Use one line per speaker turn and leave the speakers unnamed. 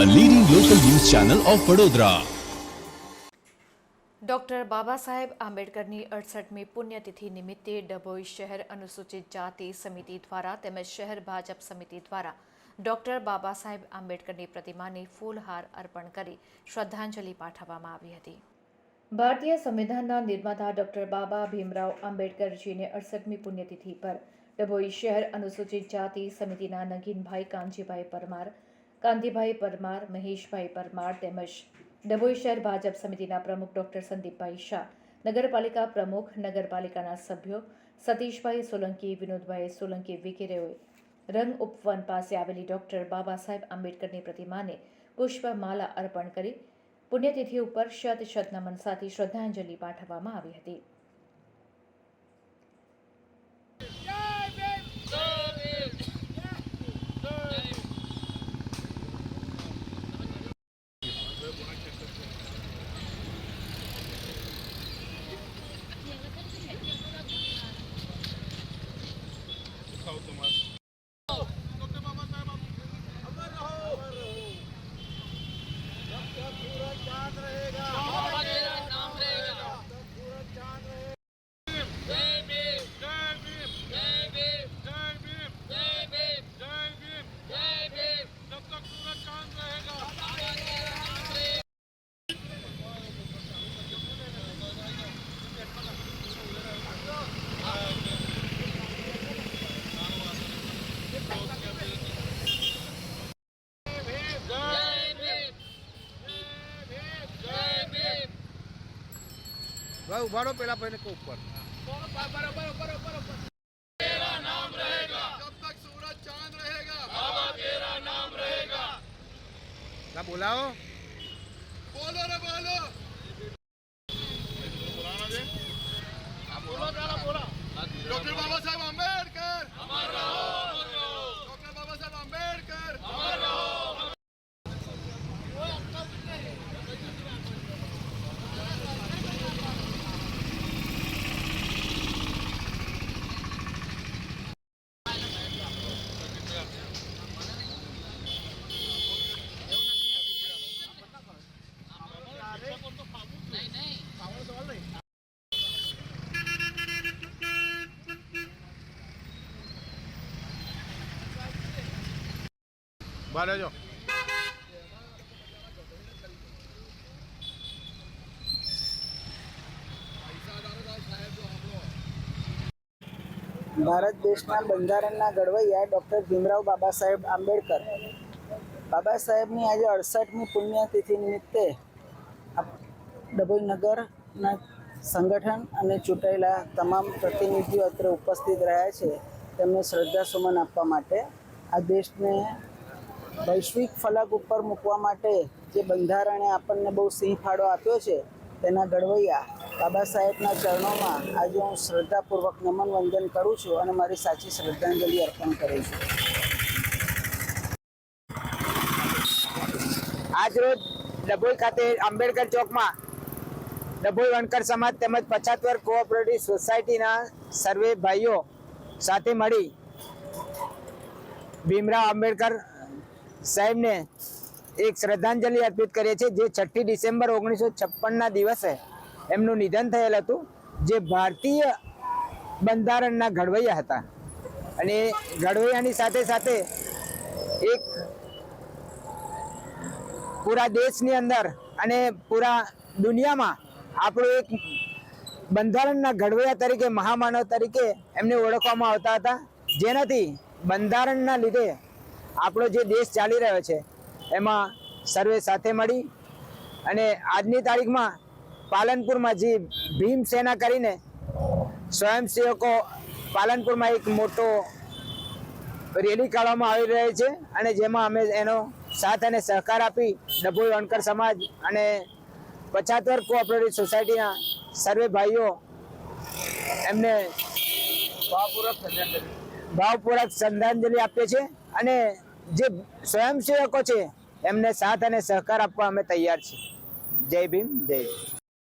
Channel of Vadodara
doctor Baba Saheb આંબેડકરની અડસઠમી પુણ્યતિથિ નિમિત્તે ડભોઈ શહેર અનુસૂચિત જાતિ સમિતિ દ્વારા તેમજ શહેર ભાજપ સમિતિ દ્વારા ડોક્ટર બાબા સાહેબ આંબેડકરની પ્રતિમાને ફૂલહાર અર્પણ કરી શ્રદ્ધાંજલિ પાઠવવામાં આવી હતી ભારતીય સંવિધાનના નિર્માતા ડોક્ટર બાબા ભીમરાવ આંબેડકરજીને અડસઠમી પુણ્યતિથિ પર ડભોઈ શહેર અનુસૂચિત જાતિ સમિતિના નગીનભાઈ કાનજીભાઈ પરમાર કાંતિભાઈ પરમાર, મહેશભાઈ પરમાર તેમજ ડભોઈ શહેર ભાજપ સમિતિના પ્રમુખ ડોક્ટર સંદીપભાઈ શાહ, નગરપાલિકા પ્રમુખ, નગરપાલિકાના સભ્યો સતીશભાઈ સોલંકી, વિનોદભાઈ સોલંકી વગેરેઓએ રંગ ઉપવન પાસે આવેલી ડોક્ટર બાબા સાહેબ આંબેડકરની પ્રતિમાને પુષ્પમાલા અર્પણ કરી પુણ્યતિથિ ઉપર શત શત નમન સાથે શ્રદ્ધાંજલિ પાઠવવામાં આવી હતી.
ભાઈ ઉભાડો પેલા ભાઈને કો ઉપર. બરોબર બરોબર બરોબર તેરા નામ રહેગા જબ તક સૂરજ ચાંદ રહેગા બાબા તેરા બોલાવો. બોલો રે બોલો બોલાના દે બોલો બાબા સાહેબ આંબેડકર. અમારા બારે જો.
ભારત દેશના બંધારણના ઘડવૈયા ડૉક્ટર ભીમરાવ બાબા સાહેબ આંબેડકર. બાબા સાહેબની આજે અડસઠમી પુણ્યતિથિ નિમિત્તે આપ- ડભોઈ નગરના સંગઠન અને ચૂંટાયેલા તમામ પ્રતિનિધિઓ અત્રે ઉપસ્થિત રહ્યા છે. તેમને શ્રદ્ધાસુમન આપવા માટે આ દેશને વૈશ્વિક ફલક ઉપર મૂકવા માટે જે બંધારણે આપણને બહુ સિંહ ફાળો આપ્યો છે, તેના ઘડવૈયા બાબા સાહેબના ચરણોમાં આજે હું શ્રદ્ધાપૂર્વક નમન વંદન કરું છું અને મારી સાચી શ્રદ્ધાંજલિ અર્પણ કરું છું.
આજરોજ ડભોઈ ખાતે આંબેડકર ચોકમાં ડભોઈ વણકર સમાજ તેમજ પછાત વર્ગ કોઓપરેટિવ સોસાયટીના સર્વે ભાઈઓ સાથે મળી ભીમરાવ આંબેડકર સાહેબને એક શ્રદ્ધાંજલિ અર્પિત કરીએ છીએ, જે છઠ્ઠી ડિસેમ્બર ઓગણીસો છપ્પનના દિવસે એમનું નિધન થયેલ હતું, જે ભારતીય બંધારણના ઘડવૈયા હતા. અને ઘડવૈયાની સાથે સાથે એક પૂરા દેશની અંદર અને પૂરા દુનિયામાં આપણું એક બંધારણના ઘડવૈયા તરીકે, મહામાનવ તરીકે એમને ઓળખવામાં આવતા હતા. જેનાથી બંધારણના લીધે આપણો જે દેશ ચાલી રહ્યો છે એમાં સર્વે સાથે મળી અને આજની તારીખમાં પાલનપુરમાં જે ભીમ સેના કરીને સ્વયંસેવકો પાલનપુરમાં એક મોટો રેલી કાઢવામાં આવી રહી છે અને જેમાં અમે એનો સાથ અને સહકાર આપી ડભોઈ વણકર સમાજ અને પચાતર કોઓપરેટિવ સોસાયટીના સર્વે ભાઈઓ એમને ભાવપૂર્વક શ્રદ્ધાંજલિ આપીએ છીએ અને જે સ્વયંસેવકો છે, એમને સાથ અને સહકાર આપવા અમે તૈયાર છીએ. જય ભીમ જય ભીમ